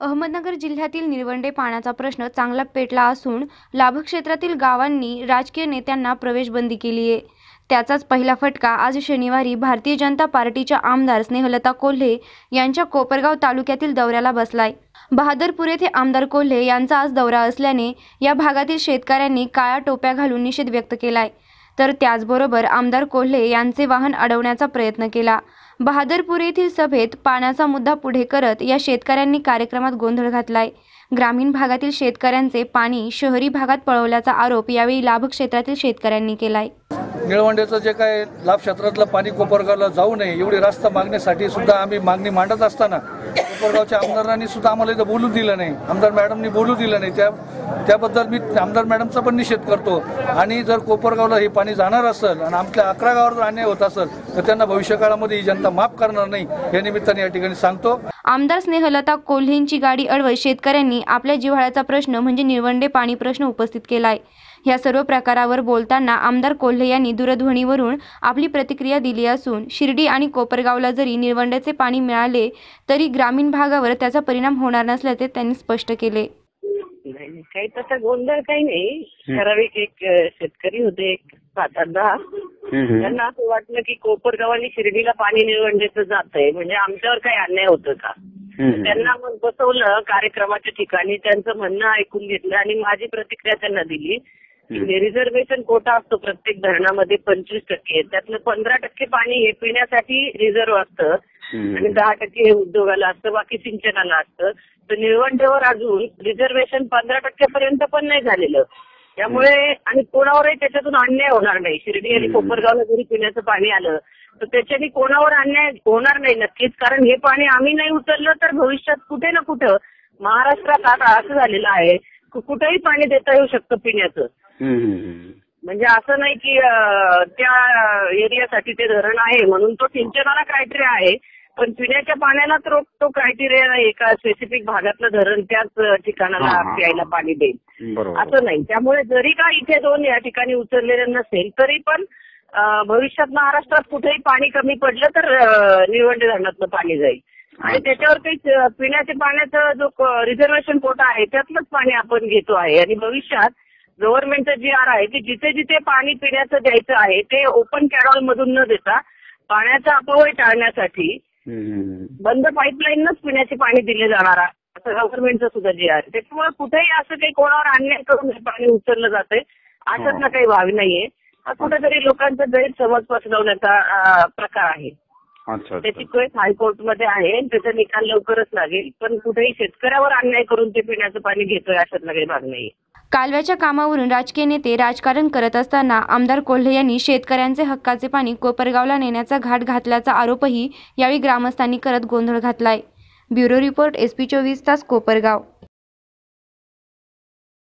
अहमदनगर जिल्ह्यातील निरवंडे पाण्याचा प्रश्न चांगला पेटला असून लाभक्षेत्रातील गावांनी राजकीय नेत्यांना प्रवेशबंदी केली आहे. त्याचाच पहिला फटका आज शनिवारी भारतीय जनता पार्टीच्या आमदार स्नेहलता कोल्हे यांच्या कोपरगाव तालुक्यातील दौऱ्याला बसलाय. बहादरपूर येथे आमदार कोल्हे यांचा आज दौरा असल्याने या भागातील शेतकऱ्यांनी काळ्या टोप्या घालून निषेध व्यक्त केलाय. तर त्याचबरोबर आमदार कोल्हे यांचे वाहन अडवण्याचा प्रयत्न केला. बहादरपूर येथील सभेत पाण्याचा मुद्दा पुढे करत या शेतकऱ्यांनी कार्यक्रमात गोंधळ घातलाय. ग्रामीण भागातील शेतकऱ्यांचे पाणी शहरी भागात पळवल्याचा आरोप यावेळी लाभ क्षेत्रातील शेतकऱ्यांनी केलाय. निळवंड्याचं जे काय लाभ क्षेत्रातलं पाणी कोपरगावला जाऊ नये एवढी रास्ता मागण्यासाठी सुद्धा आम्ही मागणी मांडत असताना कोपरगावच्या आमदारांनी सुद्धा आम्हाला इथं बोलू दिलं नाही. आमदार मॅडमनी बोलू दिलं नाही. त्या त्याबद्दल मी आमदार मॅडमचा पण निषेध करतो. आणि जर कोपरगावला हे पाणी जाणार असेल आणि आमच्या अकरा गावावर अन्याय होत असेल तर त्यांना भविष्यकाळामध्ये ही जनता माफ करणार नाही या निमित्ताने या ठिकाणी सांगतो. आमदार स्नेहलता कोल्हेंची गाडी अडवत शेतकऱ्यांनी आपल्या जिव्हाळ्याचा प्रश्न म्हणजे निळवंडे पाणी प्रश्न उपस्थित केलाय. या सर्व प्रकारावर बोलताना आमदार कोल्हे यांनी दूरध्वनीवरून आपली प्रतिक्रिया दिली असून शिर्डी आणि कोपरगावला जरी निळवंड्याचे पाणी मिळाले तरी ग्रामीण भागावर त्याचा परिणाम होणार नसल्याचे त्यांनी स्पष्ट केले. काही तसा गोंधळ काही नाही. ठराविक एक शेतकरी होते एक सात त्यांना असं वाटलं की कोपरगाव आणि शिर्डीला पाणी निळवंडेचं जात आहे म्हणजे आमच्यावर काही अन्याय होतं का? त्यांना मग बसवलं कार्यक्रमाच्या ठिकाणी त्यांचं म्हणणं ऐकून घेतलं आणि माझी प्रतिक्रिया त्यांना दिली रिझर्वेशन कोटा असतो प्रत्येक धरणामध्ये पंचवीस टक्के. त्यातलं पंधरा टक्के पाणी हे पिण्यासाठी रिझर्व असतं आणि दहा टक्के हे उद्योगाला असतं बाकी सिंचनाला असतं. तर निळवंडेवर अजून रिझर्वेशन पंधरा टक्क्यापर्यंत पण नाही झालेलं. त्यामुळे आणि कोणावरही त्याच्यातून अन्याय होणार नाही. शिर्डी आणि कोपरगावला जरी पिण्याचं पाणी आलं तर त्याच्याने कोणावर अन्याय होणार नाही नक्कीच. कारण हे पाणी आम्ही नाही उचललं तर भविष्यात कुठे ना कुठं महाराष्ट्रात आता असं झालेलं आहे. कु- कुठेही पाणी देता येऊ शकतं पिण्याचं. म्हणजे असं नाही की त्या एरियासाठी ते धरण आहे म्हणून तो सिंचनाला क्रायटेरिया आहे. पण पिण्याच्या पाण्याला तर तो क्रायटेरिया नाही. एका स्पेसिफिक भागातलं धरण त्याच ठिकाणाला. प्यायला पाणी देईल. असं नाही. त्यामुळे जरी का इथे दोन या ठिकाणी उचललेले नसेल तरी पण भविष्यात महाराष्ट्रात कुठेही पाणी कमी पडलं तर निळवंडे धरणातलं पाणी जाईल. आणि त्याच्यावर काही पिण्याच्या पाण्याचा जो रिझर्वेशन कोटा आहे त्यातलंच पाणी आपण घेतो आहे. आणि भविष्यात गव्हर्नमेंटचं जी आर आहे की जिथे जिथे पाणी पिण्याचं द्यायचं आहे ते ओपन कॅरॉल मधून न देता पाण्याचा अपव्यय टाळण्यासाठी बंद पाईपलाईनच पिण्याचे पाणी दिले जाणार आहे. असं गव्हर्नमेंटचं सुद्धा जे आहे त्याच्यामुळे कुठेही असं काही कोणावर अन्याय करून हे पाणी उचललं जातंय असं ना काही व्हावी नाहीये. हा कुठेतरी लोकांचा गैरसमज पसरवण्याचा प्रकार आहे. त्याची केस हायकोर्टमध्ये आहे त्याचा निकाल लवकरच लागेल पण कुठेही शेतकऱ्यावर अन्याय करून ते पिण्याचं पाणी घेतोय अशातला काही भाग नाहीये. कालव्याच्या कामावरून राजकीय नेते राजकारण करत असताना आमदार कोल्हे यांनी शेतकऱ्यांचे हक्काचे पाणी कोपरगावला नेण्याचा घाट घातल्याचा आरोपही यावेळी ग्रामस्थांनी करत गोंधळ घातलाय. ब्युरो रिपोर्ट एस पी चोवीस तास कोपरगाव.